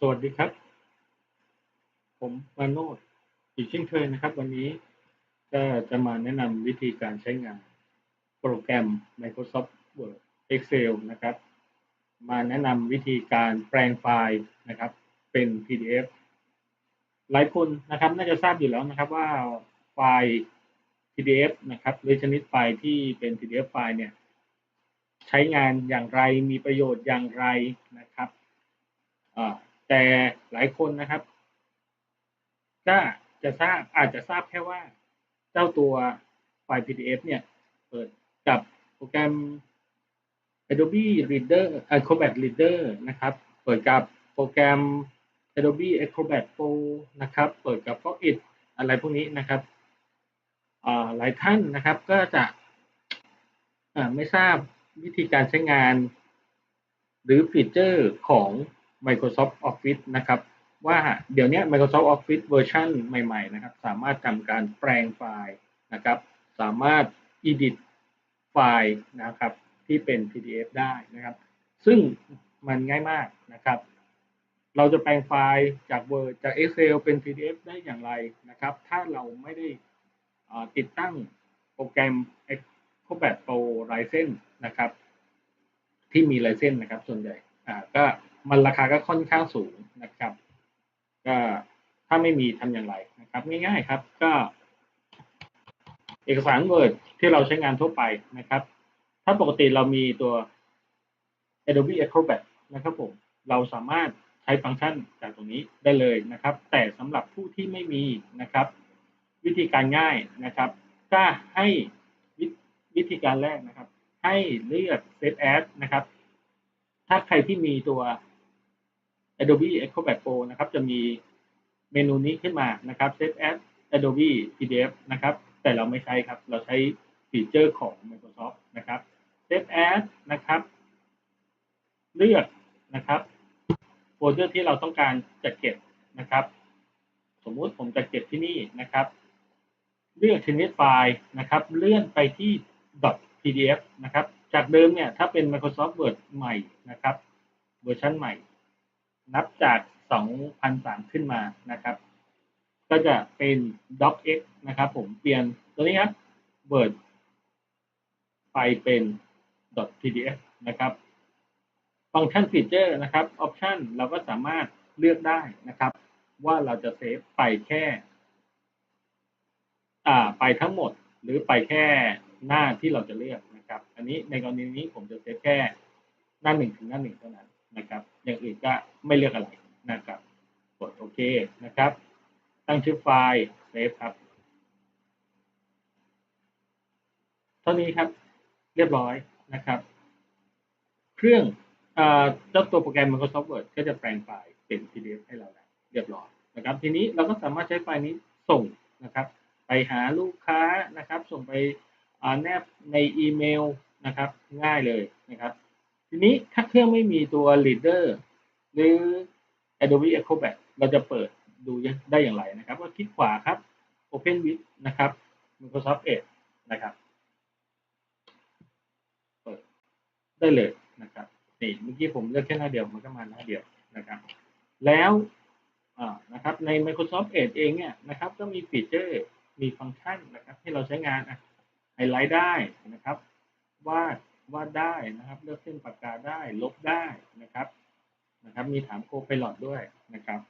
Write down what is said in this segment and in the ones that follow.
สวัสดีครับ ผมมานโนดอีกเช่นเคยนะครับ วันนี้ก็จะมาแนะนำวิธีการใช้งานโปรแกรม Microsoft Word Excel นะครับ มาแนะนำวิธีการแปลงไฟล์นะครับ เป็น PDF หลายคนนะครับ น่าจะทราบอยู่แล้วนะครับว่าไฟล์ PDF นะครับหรือชนิดไฟล์ที่เป็น PDF ไฟล์เนี่ย ใช้งานอย่างไรมีประโยชน์อย่างไรนะครับ แต่หลายคนนะครับ ก็จะทราบอาจจะทราบแค่ว่าเจ้าตัวไฟล์ PDF เนี่ย เปิดกับโปรแกรม Adobe Reader Acrobat Reader นะครับ เปิดกับโปรแกรม Adobe Acrobat Pro นะครับ เปิดกับ Pocket อะไรพวกนี้นะครับหลายท่านนะครับก็จะไม่ทราบวิธีการใช้งาน หรือฟีเจอร์ของ Microsoft Office นะครับ ว่าเดี๋ยวนี้ Microsoft Office เวอร์ชันใหม่ๆนะครับ สามารถทำการแปลงไฟล์นะครับ สามารถ edit ไฟล์นะครับ ที่เป็น PDF ได้นะครับ ซึ่งมันง่ายมากนะครับ เราจะแปลงไฟล์จาก Word จาก Excel เป็น PDF ได้อย่างไรนะครับ ถ้าเราไม่ได้ติดตั้งโปรแกรม Acrobat Pro License นะครับ ที่มี License นะครับ ส่วนใหญ่ก็ มันราคาก็ค่อนข้างสูงนะครับ ก็ถ้าไม่มีทำอย่างไรนะครับ ง่ายๆครับ ก็ เอกสาร Word ที่เราใช้งานทั่วไปนะครับ ถ้าปกติเรามีตัว Adobe Acrobat นะครับผม เราสามารถใช้ฟังก์ชันจากตรงนี้ได้เลยนะครับ แต่สำหรับผู้ที่ไม่มีนะครับ วิธีการง่ายนะครับ ก็ให้วิธีการแรกนะครับ ให้เลือก Set As นะครับ ถ้าใครที่มีตัว Adobe Acrobat Pro นะครับจะมีเมนูนี้ขึ้นมานะครับ Save as Adobe PDF นะครับ แต่เราไม่ใช้ครับ เราใช้ฟีเจอร์ของ Microsoft นะครับ Save as นะครับ เลือกนะครับโฟลเดอร์ที่เราต้องการจะเก็บนะครับ สมมุติผมจะเก็บที่นี่นะครับ เลือกชนิดไฟล์นะครับ เลื่อนไปที่ .pdf นะครับ จากเดิมเนี่ยถ้าเป็น Microsoft Word ใหม่นะครับ เวอร์ชันใหม่ นับจาก 2003 ขึ้นมานะครับ ก็จะเป็น docx นะครับ ผมเปลี่ยนตัวนี้ครับ word ไปเป็น .pdf นะครับฟังก์ชันฟีเจอร์นะครับออปชันเราก็สามารถเลือกได้นะครับ ว่าเราจะเซฟไปแค่อ่าไปทั้งหมดหรือไปแค่หน้าที่เราจะเลือกนะครับ อันนี้ในกรณีนี้ผมจะเซฟแค่หน้าหนึ่งถึงหน้าหนึ่งเท่านั้น นะครับ อย่างอื่นก็ไม่เลือกอะไรนะครับ กดโอเคนะครับ ตั้งชื่อไฟล์เซฟครับ เท่านี้ครับเรียบร้อยนะครับ เครื่องเจ้าตัวโปรแกรม Microsoft Word ก็จะแปลงไฟล์เป็น PDF ให้เราแล้วเรียบร้อยนะครับ ทีนี้เราก็สามารถใช้ไฟล์นี้ส่งนะครับ ไปหาลูกค้านะครับ ส่งไปแนบในอีเมลนะครับ ง่ายเลยนะครับ ทีนี้ถ้าเครื่องไม่มีตัว Reader หรือ Adobe Acrobat เราจะเปิดดูได้อย่างไรนะครับ ก็คลิกขวาครับ Open with นะครับ Microsoft Edge นะครับ เปิดได้เลยนะครับนี่เมื่อกี้ผมเลือกแค่หน้าเดียวมันก็มาหน้าเดียวนะครับ แล้วนะครับใน Microsoft Edge เองเนี่ยนะครับ ก็มีฟีเจอร์มีฟังก์ชันนะครับให้เราใช้งานไฮไลท์ได้นะครับวาด วาดได้นะครับ เลือกเส้นปากกาได้ ลบได้นะครับนะครับ มีถามโคไพลอตด้วยนะครับ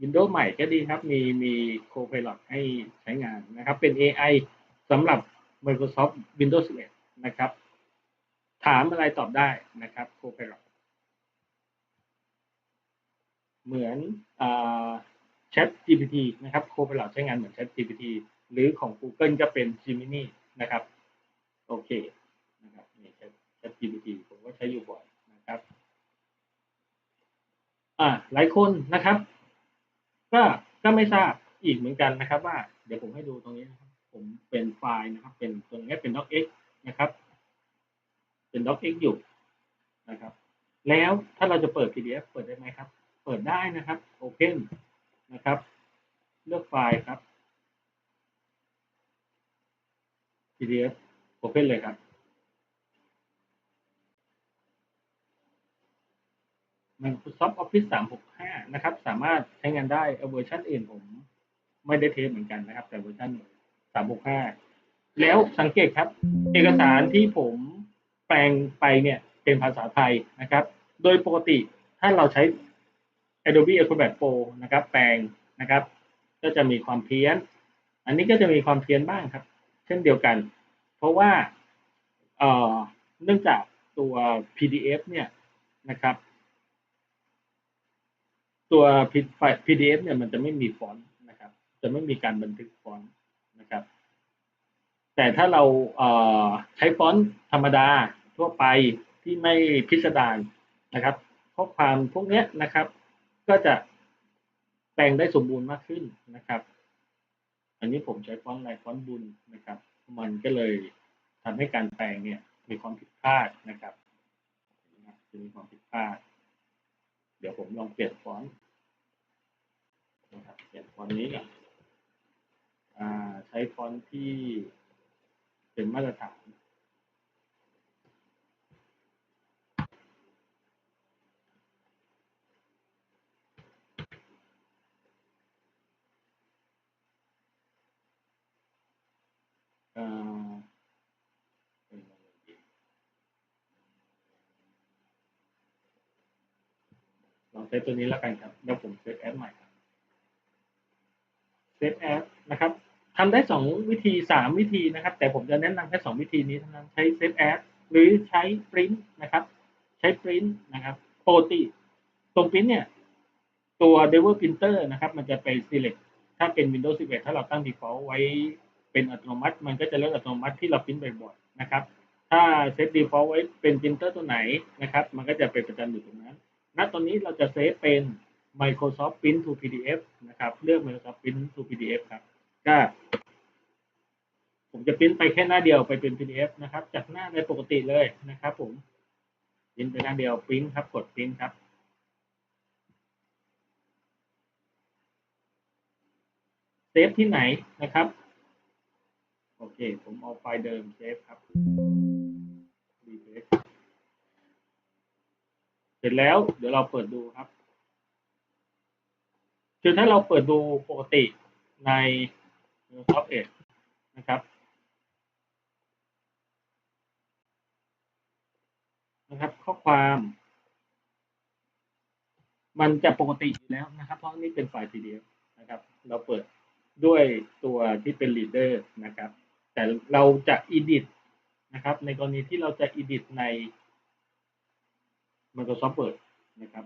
Windows ใหม่ก็ดีครับ มีมีโคไพลอตให้ใช้งานนะครับ เป็น AI สำหรับ Microsoft Windows 11 นะครับ ถามอะไรตอบได้นะครับโคไพลอตเหมือน Chat GPT นะครับโคไพลอตใช้งานเหมือน Chat GPT หรือของ Google ก็เป็น Gemini นะครับ โอเค นะครับนี่ ChatGPT ผมก็ใช้อยู่บ่อยนะครับอ่าหลายคนนะครับ ก็ก็ไม่ทราบอีกเหมือนกันนะครับ ว่าเดี๋ยวผมให้ดูตรงนี้นะครับ ผมเป็นไฟล์นะครับ เป็นตรงนี้เป็น docx นะครับ เป็น docx อยู่นะครับ แล้วถ้าเราจะเปิด PDF เปิดได้ไหมครับ เปิดได้นะครับ Open นะครับ เลือกไฟล์ครับ PDF Open เลยครับ Microsoft Office 365 นะครับ สามารถใช้งานได้เวอร์ชันอื่นผมไม่ได้เทสเหมือนกันนะครับ แต่เวอร์ชัน365 แล้วสังเกตครับ เอกสารที่ผมแปลงไปเนี่ยเป็นภาษาไทยนะครับ โดยปกติถ้าเราใช้ Adobe Acrobat Pro นะครับ แปลงนะครับ ก็จะมีความเพี้ยน อันนี้ก็จะมีความเพี้ยนบ้างครับ เช่นเดียวกัน เพราะว่าเอ่อเนื่องจากตัว PDF เนี่ยนะครับ ตัว PDF เนี่ยมันจะไม่มีฟอนต์นะครับ จะไม่มีการบันทึกฟอนต์นะครับ แต่ถ้าเราเใช้ฟอนต์ธรรมดาทั่วไปที่ไม่พิสดารนะครับข้อความพวกนี้นะครับ ก็จะแปลงได้สมบูรณ์มากขึ้นนะครับ อันนี้ผมใช้ฟอนต์ลายฟอนต์บุญนะครับ มันก็เลยทำให้การแปลงเนี่ยมีความผิดพลาดนะครับจะมีความผิดพลาด เดี๋ยวผมลองเปลี่ยนฟอนต์ นะครับเปลี่ยนฟอนต์นี้ก่อนใช้ฟอนต์ที่เป็นมาตรฐานลองเซฟตัวนี้แล้วกันครับเดี๋ยวผมเซฟแอปใหม่ เซฟแอปนะครับทำได้สองวิธีสามวิธีนะครับ แต่ผมจะแนะนำแค่สองวิธีนี้เท่านั้นใช้เซฟแอปหรือใช้ปริ้นนะครับ ใช้ปริ้นนะครับปกติตรงปริ้นเนี่ยตัว d e v e l Printer นะครับ มันจะไป select ถ้าเป็น Windows 11 ถ้าเราตั้ง default ไว้เป็นอัตโนมัติ มันก็จะเลือกอัตโนมัติที่เราปริ้นบ่อยๆนะครับ ถ้าเซต default ไว้เป็นปรินเตอร์ตัวไหนนะครับ มันก็จะเป็นประจำอยู่ตรงนั้นณตอนนี้เราจะเซฟเป็น Microsoft Print to PDF นะครับ เลือก Microsoft Print to PDF ครับก็ผมจะพิมพ์ไปแค่หน้าเดียวไปเป็น PDF นะครับ จากหน้าในปกติเลยนะครับผมพิมพ์ไปหน้าเดียวพิมพ์ครับ กดพิมพ์ครับเซฟที่ไหนนะครับ โอเค ผมเอาไฟล์เดิมเซฟครับรีเฟเสร็จแล้วเดี๋ยวเราเปิดดูครับ คือถ้าเราเปิดดูปกติใน Microsoft Edge นะครับนะครับ ข้อความ มันจะปกติอยู่แล้วนะครับ เพราะนี่เป็นไฟล์ PDF นะครับ เราเปิดด้วยตัวที่เป็น Reader นะครับ แต่เราจะ edit นะครับ ในกรณีที่เราจะ edit ใน Microsoft Word นะครับ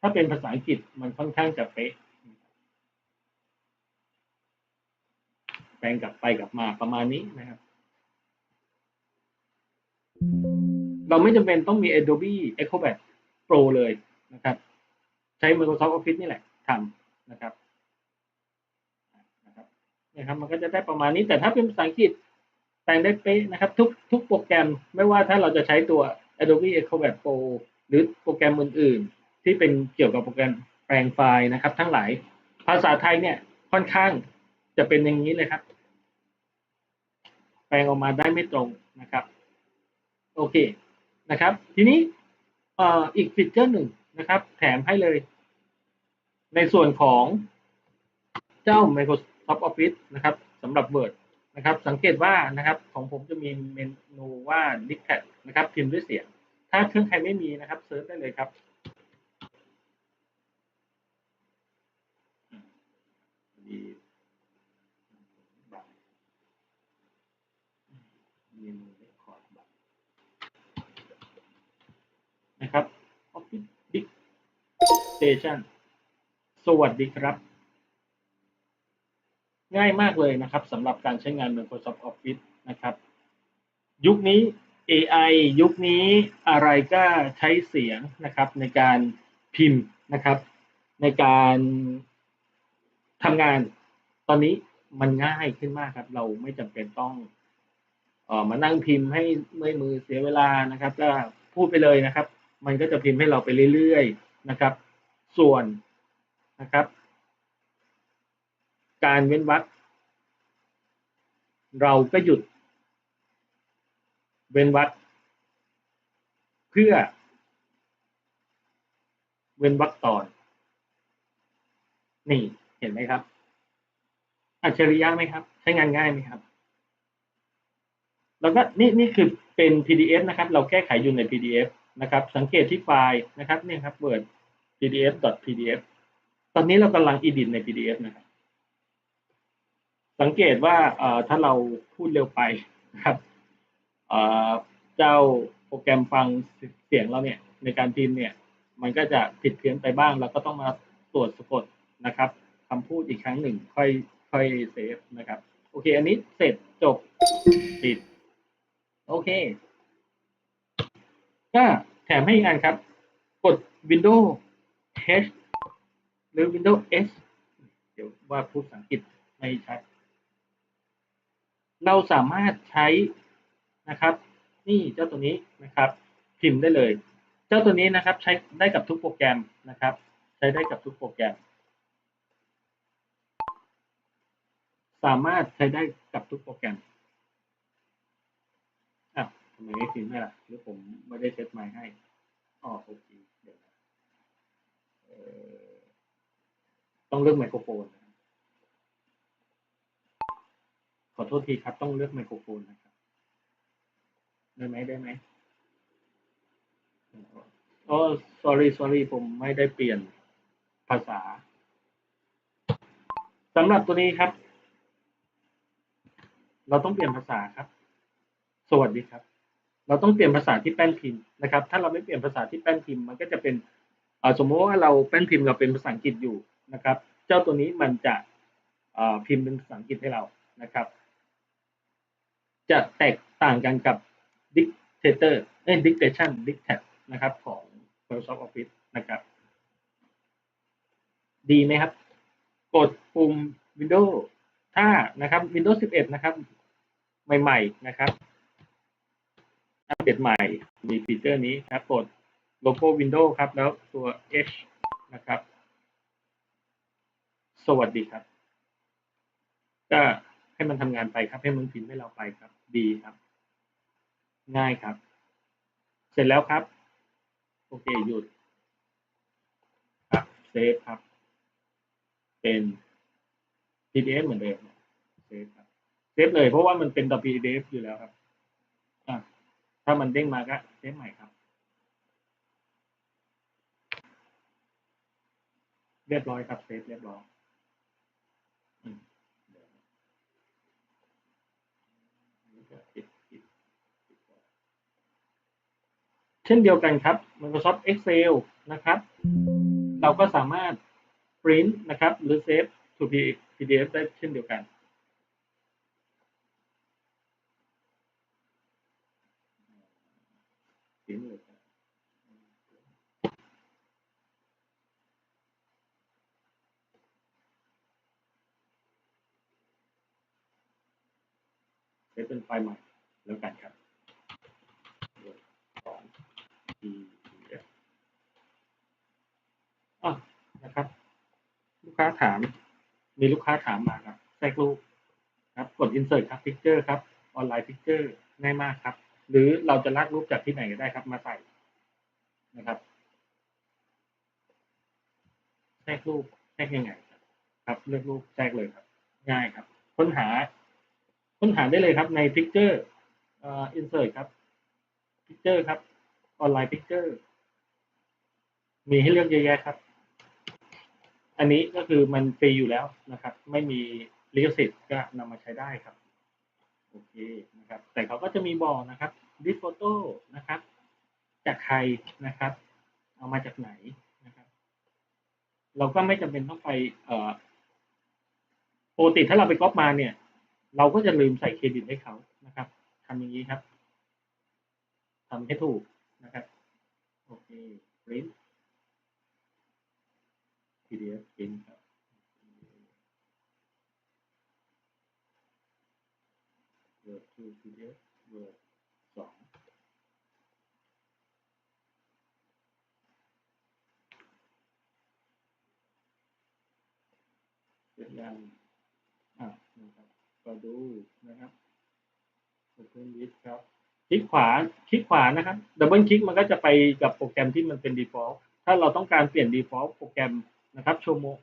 ถ้าเป็นภาษาอังกฤษมันค่อนข้างจะเป๊ะแปลงกลับไปกลับมาประมาณนี้นะครับ เราไม่จำเป็นต้องมี Adobe Acrobat Pro เลยนะครับ ใช้ Microsoft Office นี่แหละทำนะครับนะครับนะครับ มันก็จะได้ประมาณนี้แต่ถ้าเป็นภาษาอังกฤษแปลงได้เป๊ะนะครับ ทุกทุกโปรแกรมไม่ว่าถ้าเราจะใช้ตัว Adobe Acrobat Pro หรือโปรแกรมอื่นๆ ที่เป็นเกี่ยวกับโปรแกรมแปลงไฟล์นะครับ ทั้งหลายภาษาไทยเนี่ยค่อนข้างจะเป็นอย่างนี้เลยครับ แปลงออกมาได้ไม่ตรงนะครับ โอเคนะครับ ทีนี้อีกฟีเจอร์หนึ่งนะครับ แถมให้เลย ในส่วนของเจ้า Microsoft Office นะครับสำหรับ Word นะครับ สังเกตว่านะครับ ของผมจะมีเมนูว่า d i c t a t นะครับ พิมพ์ด้วยเสียง ถ้าเครื่องใครไม่มีนะครับเซิร์ชได้เลยครับ Office Dictation สวัสดีครับ ง่ายมากเลยนะครับสำหรับการใช้งาน Microsoft Office นะครับ ยุคนี้ AI ยุคนี้อะไรก็ใช้เสียงนะครับในการพิมพ์นะครับ ในการทำงานตอนนี้มันง่ายขึ้นมากครับ เราไม่จำเป็นต้องออมานั่งพิมพ์ให้เมื่อยมือเสียเวลานะครับ ก็พูดไปเลยนะครับ มันก็จะพิมพ์ให้เราไปเรื่อยๆนะครับ ส่วนนะครับ การเว้นวรรคเราก็หยุด เว้นวรรคเพื่อ เว้นวรรคตอน นี่เห็นไหมครับ อัจฉริยะไหมครับ ใช้งานง่ายไหมครับแล้วก็นี่นี่คือเป็น PDF นะครับ เราแก้ไขอยู่ใน PDF นะครับ สังเกตที่ไฟล์นะครับนี่ครับ Word PDF .pdf ตอนนี้เรากำลัง edit ใน PDF นะครับ สังเกตว่าถ้าเราพูดเร็วไปนะครับเอ่อเจ้าโปรแกรมฟังเสียงเราเนี่ยในการพิมพ์เนี่ย มันก็จะผิดเพี้ยนไปบ้าง เราก็ต้องมาตรวจสะกดนะครับคำพูดอีกครั้งหนึ่งค่อยค่อยเซฟนะครับ โอเค อันนี้เสร็จจบปิด โอเค ก็แถมให้อีกอันครับ กด Windows H หรือ Windows S เดี๋ยวว่าพูดภาษาอังกฤษไม่ชัด เราสามารถใช้นะครับ นี่เจ้าตัวนี้นะครับ พิมพ์ได้เลย เจ้าตัวนี้นะครับใช้ได้กับทุกโปรแกรมนะครับ ใช้ได้กับทุกโปรแกรม สามารถใช้ได้กับทุกโปรแกรมอะทำไมไม่พิมพ์ให้ล่ะหรือผมไม่ได้เซตไมค์ให้อ๋อโอเคเดี๋ยวนะเอ่อ ต้องเลือกไมโครโฟน ขอโทษทีครับ ต้องเลือกไมโครโฟนนะครับ ได้ไหมได้ไหมอ๋อ sorry sorry ผมไม่ได้เปลี่ยนภาษาสำหรับตัวนี้ครับ เราต้องเปลี่ยนภาษาครับ สวัสดีครับ เราต้องเปลี่ยนภาษาที่แป้นพิมพ์นะครับ ถ้าเราไม่เปลี่ยนภาษาที่แป้นพิมพ์ มันก็จะเป็น สมมติว่าเราแป้นพิมพ์เราเป็นภาษาอังกฤษอยู่นะครับ เจ้าตัวนี้มันจะพิมพ์เป็นภาษาอังกฤษให้เรานะครับ จะแตกต่างกันกับ dictator เอ้ย dictation dictat นะครับของ Microsoft Office นะครับ ดีไหมครับ กดปุ่ม Windows ถ้านะครับ Windows 11 นะครับ ใหม่ ๆ นะครับอัปเดตใหม่มีฟีเจอร์นี้ครับกด โลโก้ Windows ครับ แล้วตัว H นะครับ สวัสดีครับ ก็ให้มันทำงานไปครับ ให้มันพิมพ์ให้เราไปครับ ดีครับ ง่ายครับ เสร็จแล้วครับ โอเค หยุด ครับ เซฟครับ เป็น PDF เหมือนเดิมเซฟครับ เซฟเลยเพราะว่ามันเป็น PDF อยู่แล้วครับอะถ้ามันเด้งมาก็เซฟใหม่ครับ เรียบร้อยครับเซฟเรียบร้อยเดี๋ยวนี่ก็ปิดปิดปิดก่อนเช่นเดียวกันครับ Microsoft Excel นะครับ เราก็สามารถ print นะครับ หรือ save to PDF ได้เช่นเดียวกัน ฝีมือครับ เซฟเป็นไฟล์ใหม่แล้วกันครับสอง PDF อะนะครับ ลูกค้าถาม มีลูกค้าถามมาครับแทรกรูปครับ กด insert ครับ picture ครับ ออนไลน์ picture ง่ายมากครับ หรือเราจะลากรูปจากที่ไหนก็ได้ครับ มาใส่นะครับแทรกรูปแทรกยังไงครับครับเลือกรูปแทรกเลยครับ ง่ายครับ ค้นหา ค้นหาได้เลยครับใน picture เอ่อ insert ครับ picture ครับออนไลน์ picture มีให้เลือกเยอะแยะครับ อันนี้ก็คือมันฟรีอยู่แล้วนะครับ ไม่มีลิขสิทธิ์ก็นำมาใช้ได้ครับ โอเคนะครับ แต่เขาก็จะมีบอกนะครับดิสโฟโต้นะครับ จากใครนะครับ เอามาจากไหนนะครับ เราก็ไม่จำเป็นต้องไปเอ่อปกติถ้าเราไปก๊อปมาเนี่ย เราก็จะลืมใส่เครดิตให้เขานะครับทำอย่างนี้ครับทำให้ถูกนะครับโอเค print PDF print ครับ Word to PDF Word สองเสร็จยังอะ นะครับก็ดูนะครับ Open List ครับคลิกขวาคลิกขวานะครับดับเบิลคลิกมันก็จะไปกับโปรแกรมที่มันเป็น default ถ้าเราต้องการเปลี่ยน default โปรแกรมนะครับ show more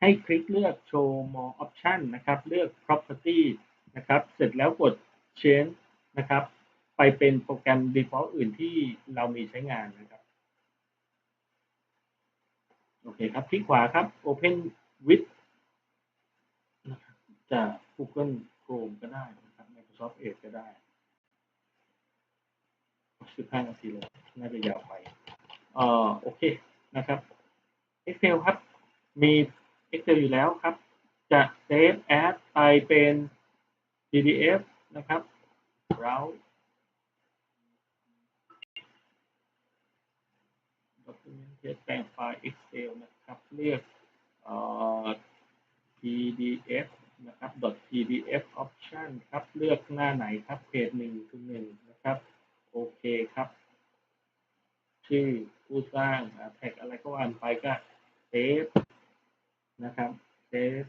ให้คลิกเลือก show more option นะครับ เลือก property นะครับ เสร็จแล้วกด change นะครับ ไปเป็นโปรแกรม default อื่นที่เรามีใช้งานนะครับ โอเคครับ คลิกขวาครับ open with นะครับจาก Google Chrome ก็ได้นะครับ Microsoft Edge ก็ได้ 15 นาทีเลยน่าจะยาวไปเอ่อโอเคนะครับ Excel ครับ มี Excel อยู่แล้วครับ จะ save as ไปเป็น PDF นะครับ browse document แปลงไฟล์ Excel นะครับเลือกเอ่อ PDF นะครับ .pdf option ครับเลือกหน้าไหนครับเพจหนึ่งคือหนึ่งนะครับ โอเคครับ ชื่อผู้สร้างแท็กอะไรก็ว่านไปก็เซฟนะครับเซฟ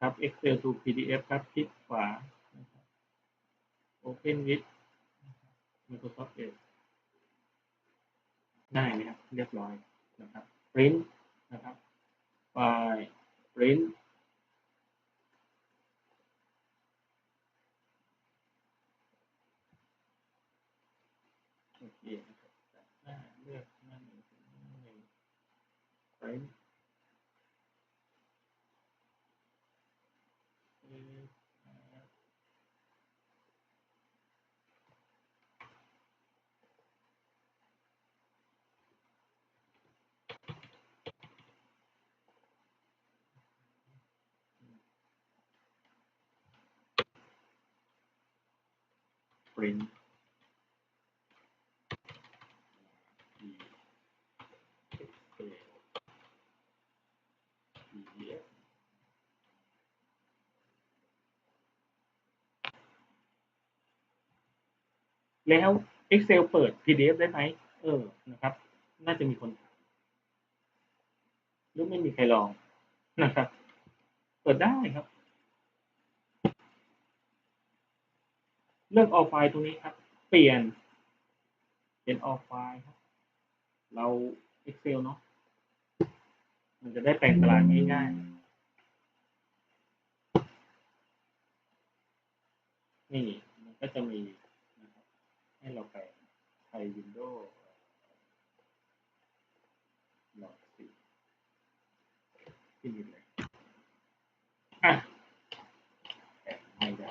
ครับ Excel to PDF ครับคลิกขวา Open with Microsoft Edge ได้ไหมครับ เรียบร้อยนะครับ print นะครับไฟล์ print โอเคนะครับเลือกนั่นหนึ่ง print print แล้ว Excel เปิด PDF ได้ไหม เออ นะครับ น่าจะมีคน หรือไม่มีใครลอง นะครับ เปิดได้ครับ เลือก all file ตรงนี้ครับ เปลี่ยน เป็น all file ครับ เรา Excel เนาะมันจะได้แปลงตารางง่ายๆ นี่ มันก็จะมีนะครับให้เราแปลงไทยวินโดว์หลอดสีที่นี่เลย อะแปลงไม่ได้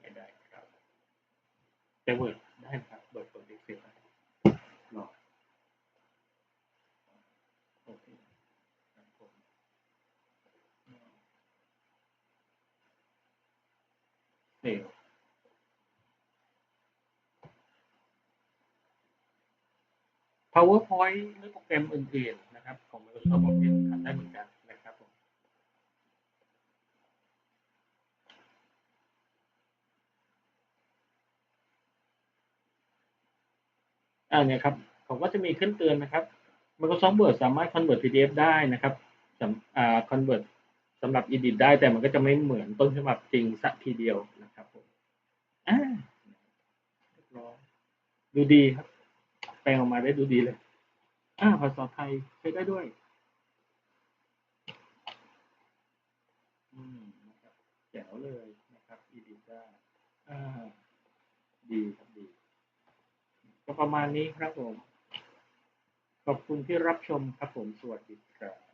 ไม่ได้ครับ แต่เวิร์ดได้ครับเวิร์ดเปิด Excel ได้รอโอเคครับผมเซลล์ PowerPoint หรือโปรแกรมอื่นๆนะครับ ของ Microsoft Office ทำได้เหมือนกันนะครับผม อ่าเนี่ยครับผมก็จะมีขึ้นเตือนนะครับ Microsoft Word สามารถ convert PDF ได้นะครับสำอ่า convert สำหรับ edit ได้แต่มันก็จะไม่เหมือนต้นฉบับจริงสักทีเดียวนะครับผมอ่าดูดีครับ แปลงออกมาได้ดูดีเลย อ่าภาษาไทยใช้ได้ด้วยอืมนะครับแจ๋วเลยนะครับ edit ได้อ่าดีครับ ก็ประมาณนี้ครับผม ขอบคุณที่รับชมครับผม สวัสดีครับ